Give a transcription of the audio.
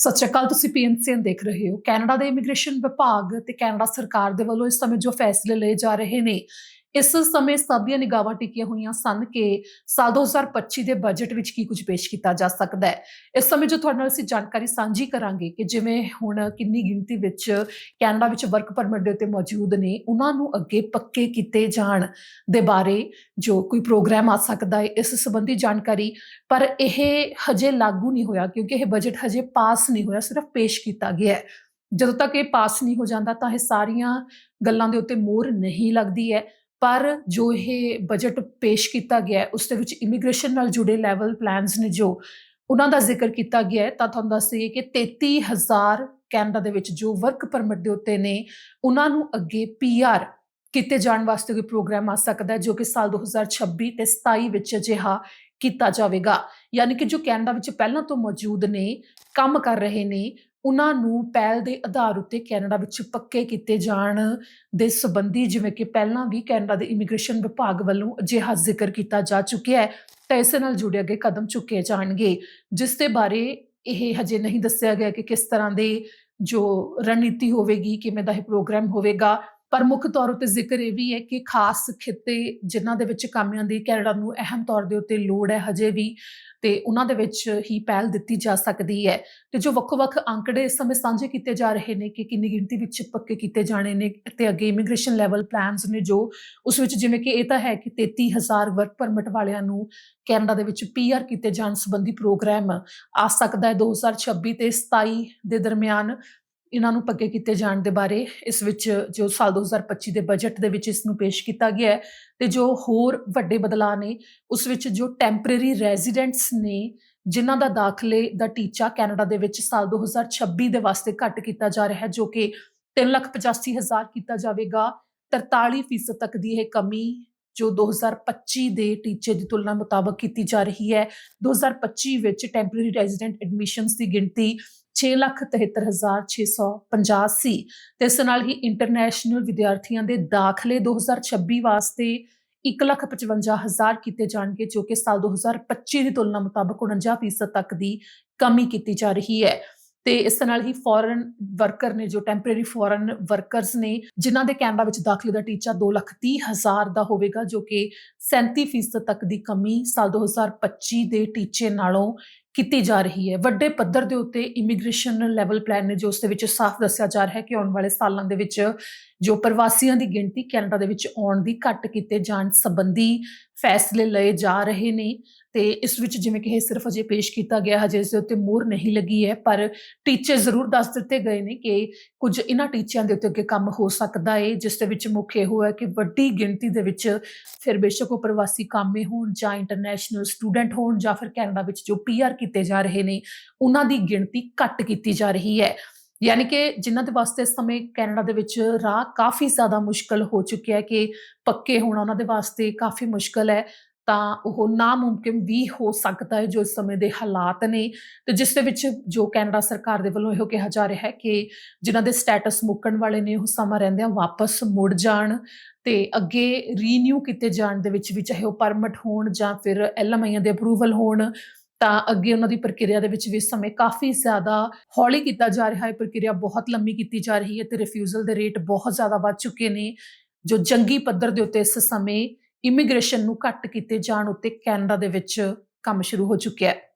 ਸਤਿ ਸ਼੍ਰੀ ਅਕਾਲ, ਤੁਸੀਂ ਪੀਐਨਸੀਐਨ ਦੇਖ ਰਹੇ ਹੋ। ਕੈਨੇਡਾ ਦੇ ਇਮੀਗ੍ਰੇਸ਼ਨ ਵਿਭਾਗ ਤੇ ਕੈਨੇਡਾ ਸਰਕਾਰ ਦੇ ਵੱਲੋਂ ਇਸ ਸਮੇਂ ਜੋ ਫੈਸਲੇ ਲਏ ਜਾ ਰਹੇ ਨੇ ਇਸ ਸਮੇਂ ਸਭ ਦੀਆਂ ਨਿਗਾਹਾਂ ਟਿਕੀਆਂ ਹੋਈਆਂ ਸਨ ਕਿ ਸਾਲ 2025 ਦੇ ਬਜਟ ਵਿੱਚ ਕੀ ਕੁਝ ਪੇਸ਼ ਕੀਤਾ ਜਾ ਸਕਦਾ ਹੈ। ਇਸ ਸਮੇਂ ਜੋ ਤੁਹਾਡੇ ਨਾਲ ਅਸੀਂ ਜਾਣਕਾਰੀ ਸਾਂਝੀ ਕਰਾਂਗੇ ਕਿ ਜਿਵੇਂ ਹੁਣ ਕਿੰਨੀ ਗਿਣਤੀ ਵਿੱਚ ਕੈਨੇਡਾ ਵਿੱਚ ਵਰਕ ਪਰਮਿਟ ਦੇ ਉੱਤੇ ਮੌਜੂਦ ਨੇ, ਉਹਨਾਂ ਨੂੰ ਅੱਗੇ ਪੱਕੇ ਕੀਤੇ ਜਾਣ ਦੇ ਬਾਰੇ ਜੋ ਕੋਈ ਪ੍ਰੋਗਰਾਮ ਆ ਸਕਦਾ ਹੈ, ਇਸ ਸੰਬੰਧੀ ਜਾਣਕਾਰੀ। ਪਰ ਇਹ ਹਜੇ ਲਾਗੂ ਨਹੀਂ ਹੋਇਆ ਕਿਉਂਕਿ ਇਹ ਬਜਟ ਹਜੇ ਪਾਸ ਨਹੀਂ ਹੋਇਆ, ਸਿਰਫ ਪੇਸ਼ ਕੀਤਾ ਗਿਆ ਹੈ। ਜਦੋਂ ਤੱਕ ਇਹ ਪਾਸ ਨਹੀਂ ਹੋ ਜਾਂਦਾ ਤਾਂ ਇਹ ਸਾਰੀਆਂ ਗੱਲਾਂ ਦੇ ਉੱਤੇ ਮੋਹਰ ਨਹੀਂ ਲੱਗਦੀ ਹੈ। ਪਰ ਜੋ ਇਹ ਬਜਟ ਪੇਸ਼ ਕੀਤਾ ਗਿਆ ਉਸ ਦੇ ਵਿੱਚ ਇਮੀਗ੍ਰੇਸ਼ਨ ਨਾਲ ਜੁੜੇ ਲੈਵਲ ਪਲਾਨਸ ਨੇ ਜੋ ਉਹਨਾਂ ਦਾ ਜ਼ਿਕਰ ਕੀਤਾ ਗਿਆ ਹੈ, ਤਾਂ ਤੁਹਾਨੂੰ ਦੱਸ ਦਈਏ ਕਿ 33000 ਕੈਨੇਡਾ ਦੇ ਵਿੱਚ ਜੋ ਵਰਕ ਪਰਮਿਟ ਦੇ ਉੱਤੇ ਨੇ, ਉਹਨਾਂ ਨੂੰ ਅੱਗੇ ਪੀਆਰ ਕੀਤੇ ਜਾਣ ਵਾਸਤੇ ਕੋਈ ਪ੍ਰੋਗਰਾਮ ਆ ਸਕਦਾ ਹੈ, ਜੋ ਕਿ ਸਾਲ 2026 ਤੇ 27 ਵਿੱਚ ਅਜਿਹਾ ਕੀਤਾ ਜਾਵੇਗਾ। ਯਾਨੀ ਕਿ ਜੋ ਕੈਨੇਡਾ ਵਿੱਚ ਪਹਿਲਾਂ ਤੋਂ ਮੌਜੂਦ ਨੇ, ਕੰਮ ਕਰ ਰਹੇ ਨੇ ਉਹਨਾਂ ਨੂੰ ਪਹਿਲ ਦੇ ਆਧਾਰ ਉੱਤੇ ਕੈਨੇਡਾ ਵਿੱਚ ਪੱਕੇ ਕੀਤੇ ਜਾਣ ਦੇ ਸੰਬੰਧੀ ਜਿਵੇਂ ਕਿ ਪਹਿਲਾਂ ਵੀ ਕੈਨੇਡਾ ਦੇ ਇਮੀਗ੍ਰੇਸ਼ਨ ਵਿਭਾਗ ਵੱਲੋਂ ਅਜਿਹਾ ਜ਼ਿਕਰ ਕੀਤਾ ਜਾ ਚੁੱਕਿਆ ਹੈ, ਤਾਂ ਇਸ ਨਾਲ ਜੁੜੇ ਅੱਗੇ ਕਦਮ ਚੁੱਕੇ ਜਾਣਗੇ, ਜਿਸ ਦੇ ਬਾਰੇ ਇਹ ਹਜੇ ਨਹੀਂ ਦੱਸਿਆ ਗਿਆ ਕਿ ਕਿਸ ਤਰ੍ਹਾਂ ਦੇ ਜੋ ਰਣਨੀਤੀ ਹੋਵੇਗੀ, ਕਿਵੇਂ ਦਾ ਇਹ ਪ੍ਰੋਗਰਾਮ ਹੋਵੇਗਾ ਪਰ ਮੁੱਖ ਤੌਰ ਉਤੇ ਜ਼ਿਕਰ ਇਹ ਵੀ ਹੈ ਕਿ ਖਾਸ ਖਿੱਤੇ ਜਿਨ੍ਹਾਂ ਦੇ ਵਿੱਚ ਕਾਮਿਆਂ ਦੀ ਕੈਨੇਡਾ ਨੂੰ ਅਹਿਮ ਤੌਰ ਦੇ ਉੱਤੇ ਲੋੜ ਹੈ ਹਜੇ ਵੀ, ਤੇ ਉਹਨਾਂ ਦੇ ਵਿੱਚ ਹੀ ਪਹਿਲ ਦਿੱਤੀ ਜਾ ਸਕਦੀ ਹੈ। ਤੇ ਜੋ ਵੱਖ-ਵੱਖ ਅੰਕੜੇ ਇਸ ਸਮੇਂ ਸਾਂਝੇ ਕੀਤੇ ਜਾ ਰਹੇ ਨੇ ਕਿ ਕਿੰਨੀ ਗਿਣਤੀ ਵਿੱਚ ਪੱਕੇ ਕੀਤੇ ਜਾਣੇ ਨੇ ਤੇ ਅੱਗੇ ਇਮੀਗ੍ਰੇਸ਼ਨ ਲੈਵਲ ਪਲਾਨਸ ਨੇ ਜੋ ਉਸ ਵਿੱਚ ਜਿਵੇਂ ਕਿ ਇਹ ਤਾਂ ਹੈ ਕਿ 33000 ਵਰਕ ਪਰਮਿਟ ਵਾਲਿਆਂ ਨੂੰ ਕੈਨੇਡਾ ਦੇ ਵਿੱਚ ਪੀਆਰ ਕੀਤੇ ਜਾਣ ਸੰਬੰਧੀ ਪ੍ਰੋਗਰਾਮ ਆ ਸਕਦਾ ਹੈ। 2026 ਤੇ 27 ਦੇ ਦਰਮਿਆਨ ਇਹਨਾਂ ਨੂੰ ਪੱਕੇ ਕੀਤੇ ਜਾਣ ਦੇ ਬਾਰੇ, ਇਸ ਵਿੱਚ ਜੋ ਸਾਲ 2025 ਦੇ ਬਜਟ ਦੇ ਵਿੱਚ ਇਸ ਨੂੰ ਪੇਸ਼ ਕੀਤਾ ਗਿਆ ਹੈ ਤੇ ਜੋ ਹੋਰ ਵੱਡੇ ਬਦਲਾਅ ਨੇ, ਉਸ ਵਿੱਚ ਜੋ ਟੈਂਪਰੇਰੀ ਰੈਜ਼ੀਡੈਂਟਸ ਨੇ, ਜਿਨ੍ਹਾਂ ਦਾ ਦਾਖਲੇ ਦਾ ਟੀਚਾ ਕੈਨੇਡਾ ਦੇ ਵਿੱਚ ਸਾਲ 2026 ਦੇ ਵਾਸਤੇ ਘੱਟ ਕੀਤਾ ਜਾ ਰਿਹਾ ਹੈ, ਜੋ ਕਿ 385000 ਕੀਤਾ ਜਾਵੇਗਾ 43% ਤੱਕ ਦੀ ਇਹ ਕਮੀ ਜੋ 2025 ਦੇ ਟੀਚੇ ਦੀ ਤੁਲਨਾ ਮੁਤਾਬਕ ਕੀਤੀ ਜਾ ਰਹੀ ਹੈ। 2025 ਵਿੱਚ ਟੈਂਪਰੇਰੀ ਰੈਜ਼ੀਡੈਂਟ ਐਡਮਿਸ਼ਨਸ ਦੀ ਗਿਣਤੀ 673650 ਸੀ ਤੇ ਇਸ ਨਾਲ ਹੀ ਇੰਟਰਨੈਸ਼ਨਲ ਵਿਦਿਆਰਥੀਆਂ ਦੇ ਦਾਖਲੇ 2026 ਵਾਸਤੇ 155000 ਕੀਤੇ ਜਾਣਗੇ, ਜੋ ਕਿ ਸਾਲ 2025 ਦੀ ਤੁਲਨਾ ਮੁਤਾਬਕ 49% ਤੱਕ ਦੀ ਕਮੀ ਕੀਤੀ ਜਾ ਰਹੀ ਹੈ। ਤੇ ਇਸ ਨਾਲ ਹੀ ਫੋਰਨ ਵਰਕਰ ਨੇ, ਜੋ ਟੈਂਪਰੇਰੀ ਫੋਰਨ ਵਰਕਰਸ ਨੇ, ਜਿਨ੍ਹਾਂ ਦੇ ਕੈਨੇਡਾ ਵਿੱਚ ਦਾਖਲੇ ਦਾ ਟੀਚਾ 230000 ਦਾ ਹੋਵੇਗਾ, ਜੋ ਕਿ 37% ਤੱਕ ਦੀ ਕਮੀ ਸਾਲ 2025 ਦੇ ਟੀਚੇ ਨਾਲੋਂ ਕੀਤੀ ਜਾ ਰਹੀ ਹੈ। ਵੱਡੇ ਪੱਧਰ ਦੇ ਉੱਤੇ ਇਮੀਗ੍ਰੇਸ਼ਨ ਲੈਵਲ ਪਲਾਨ ਨੇ ਜੋ ਉਸ ਦੇ ਵਿੱਚ ਸਾਫ਼ ਦੱਸਿਆ ਜਾ ਰਿਹਾ ਹੈ ਕਿ ਆਉਣ ਵਾਲੇ ਸਾਲਾਂ ਦੇ ਵਿੱਚ ਜੋ ਪ੍ਰਵਾਸੀਆਂ ਦੀ ਗਿਣਤੀ ਕੈਨੇਡਾ ਦੇ ਵਿੱਚ ਆਉਣ ਦੀ ਘੱਟ ਕੀਤੇ ਜਾਣ ਸੰਬੰਧੀ ਫੈਸਲੇ ਲਏ ਜਾ ਰਹੇ ਨੇ। ਤੇ ਇਸ ਵਿੱਚ ਜਿਵੇਂ ਕਿ ਇਹ ਸਿਰਫ ਅਜੇ ਪੇਸ਼ ਕੀਤਾ ਗਿਆ, ਹਜੇ ਇਸ ਦੇ ਉੱਤੇ ਮੋਹਰ ਨਹੀਂ ਲੱਗੀ ਹੈ, ਪਰ ਟੀਚੇ ਜ਼ਰੂਰ ਦੱਸ ਦਿੱਤੇ ਗਏ ਨੇ ਕਿ ਕੁਝ ਇਹਨਾਂ ਟੀਚਿਆਂ ਦੇ ਉੱਤੇ ਅੱਗੇ ਕੰਮ ਹੋ ਸਕਦਾ ਹੈ ਜਿਸ ਦੇ ਵਿੱਚ ਮੁੱਖ ਇਹ ਹੈ ਕਿ ਵੱਡੀ ਗਿਣਤੀ ਦੇ ਵਿੱਚ ਫਿਰ ਬੇਸ਼ੱਕ ਉਹ ਪ੍ਰਵਾਸੀ ਕਾਮੇ ਹੋਣ ਜਾਂ ਇੰਟਰਨੈਸ਼ਨਲ ਸਟੂਡੈਂਟ ਹੋਣ ਜਾਂ ਫਿਰ ਕੈਨੇਡਾ ਵਿੱਚ ਜੋ ਪੀਆਰ ਕੀਤੇ ਜਾ ਰਹੇ ਨੇ, ਉਹਨਾਂ ਦੀ ਗਿਣਤੀ ਘੱਟ ਕੀਤੀ ਜਾ ਰਹੀ ਹੈ। ਯਾਨੀ ਕਿ ਜਿਨ੍ਹਾਂ ਦੇ ਵਾਸਤੇ ਇਸ ਸਮੇਂ ਕੈਨੇਡਾ ਦੇ ਵਿੱਚ ਰਾਹ ਕਾਫੀ ਜ਼ਿਆਦਾ ਮੁਸ਼ਕਲ ਹੋ ਚੁੱਕਿਆ ਹੈ ਕਿ ਪੱਕੇ ਹੋਣਾ ਉਹਨਾਂ ਦੇ ਵਾਸਤੇ ਕਾਫੀ ਮੁਸ਼ਕਲ ਹੈ। ਤਾਂ ਉਹ ਨਾਮੁਮਕਿਨ ਵੀ ਹੋ ਸਕਦਾ ਹੈ ਜੋ ਇਸ ਸਮੇਂ ਦੇ ਹਾਲਾਤ ਨੇ। ਤੇ ਜਿਸ ਦੇ ਵਿੱਚ ਜੋ ਕੈਨੇਡਾ ਸਰਕਾਰ ਦੇ ਵੱਲੋਂ ਇਹੋ ਕਿਹਾ ਜਾ ਰਿਹਾ ਹੈ ਕਿ ਜਿਨ੍ਹਾਂ ਦੇ ਸਟੇਟਸ ਮੁੱਕਣ ਵਾਲੇ ਨੇ, ਉਹ ਸਮਾਂ ਰਹਿੰਦਿਆਂ ਵਾਪਸ ਮੁੜ ਜਾਣ ਤੇ ਅੱਗੇ ਰੀਨਿਊ ਕੀਤੇ ਜਾਣ ਦੇ ਵਿੱਚ ਵੀ ਚਾਹੇ ਉਹ ਪਰਮਿਟ ਹੋਣ ਜਾਂ ਫਿਰ ਐਲਐਮਆਈਆਂ ਦੇ ਅਪਰੂਵਲ ਹੋਣ, ਤਾਂ ਅੱਗੇ ਉਹਨਾਂ ਦੀ ਪ੍ਰਕਿਰਿਆ ਦੇ ਵਿੱਚ ਵੀ ਇਸ ਸਮੇਂ ਕਾਫੀ ਜ਼ਿਆਦਾ ਹੌਲੀ ਕੀਤਾ ਜਾ ਰਿਹਾ ਹੈ। ਪ੍ਰਕਿਰਿਆ ਬਹੁਤ ਲੰਮੀ ਕੀਤੀ ਜਾ ਰਹੀ ਹੈ ਤੇ ਰਿਫਿਊਜ਼ਲ ਦੇ ਰੇਟ ਬਹੁਤ ਜ਼ਿਆਦਾ ਵੱਧ ਚੁੱਕੇ ਨੇ, ਜੋ ਜੰਗੀ ਪੱਧਰ ਦੇ ਉੱਤੇ ਇਸ ਸਮੇਂ ਇਮੀਗ੍ਰੇਸ਼ਨ ਨੂੰ ਘੱਟ ਕੀਤੇ ਜਾਣ ਉੱਤੇ ਕੈਨੇਡਾ ਦੇ ਵਿੱਚ ਕੰਮ ਸ਼ੁਰੂ ਹੋ ਚੁੱਕਿਆ ਹੈ।